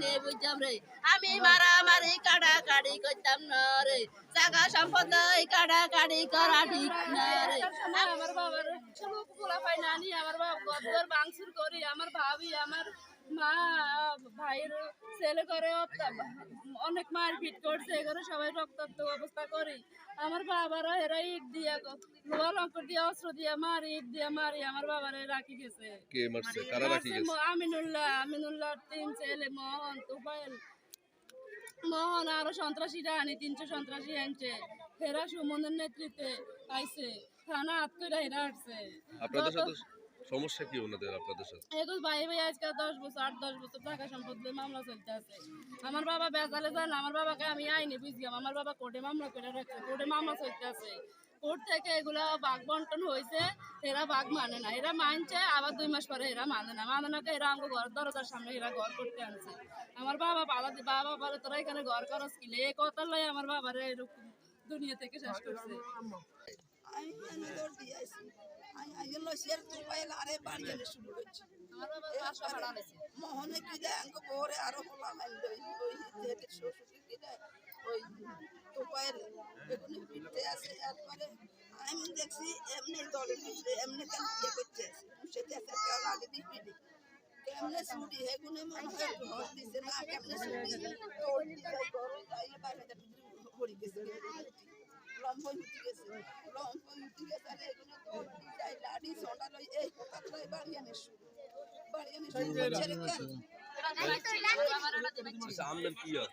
আইনে বুঝতাম রে। আমি মারামারি কাড়াকাড়ি করতাম না রে। টাকা সম্পদ কাড়াকাড়ি করা ঠিক না রে। আমার বাবার সব পোলা পাই নানি আমার বাবা গদ্দর বাংসুর করি। আমার ভাবি, আমার মা, ভাইয়ের ছেলে করে অনেক মারপিট করছে এগুলো সবাই রক্তাক্ত অবস্থা করি। আমার বাবারা এরা ইট দিয়া লোহা লঙ্কর দিয়া অস্ত্র দিয়া মারি ইট দিয়া মারি আমার বাবারা রাখি গেছে। আছে আমিনুল্লাহ আমিনুল্লাহ তিন ছেলে মোহন তুফাইল মোহন আরও সন্ত্রাসীরা আনি তিনশো সন্ত্রাসী আনছে। হেরা সুমনের নেতৃত্বে আইছে। থানা করে হেরা আসছে আপনাদের সাথে সমস্যা কি ওনাদের আপনাদের সাথে? এগুলো ভাই ভাই আজকে দশ বছর আট দশ বছর টাকা সম্পদ মামলা চলতে আছে। আমার বাবা বেজালে যান আমার বাবাকে আমি আইনি বুঝলাম আমার বাবা কোর্টে মামলা করে রাখছে কোর্টে মামলা চলতে আছে। কোর্ট থেকে এগুলা বাঘ বন্টন হয়েছে এরা বাঘ মানে না এরা মানছে আবার দুই মাস পরে এরা মানে না। মানে না এরা আমাকে ঘর দরজার সামনে এরা ঘর করতে আনছে। আমার বাবা পালা বাবা বলে তোরা এখানে ঘর করস কিলে এই কথা লয় আমার বাবারে এরকম দুনিয়া থেকে শেষ করছে। তুপাইল আরে বাড়ি শুরু নিছে মোহনে কি দেয় আঙ্ক পরে আরও হলাম ওই কি ওই পিঠতে আসে আমি দেখছি এমনি দলে নিচ্ছে এমনি কেন করছে? সেটা একটা কেউ আগে দিয়ে কেমনে ছুটি? হেগুনে মনে হয় ঘর দিছে না, কেমনে ছুটি? গেছে লম্বই উঠে গেছে আর এগুলো দৌড় দিয়ে যাই লাড়ি সোনা লই এই কথা লই বাড়ি শুরু বাড়ি আনে শুরু কেন আচ্ছা কি হয়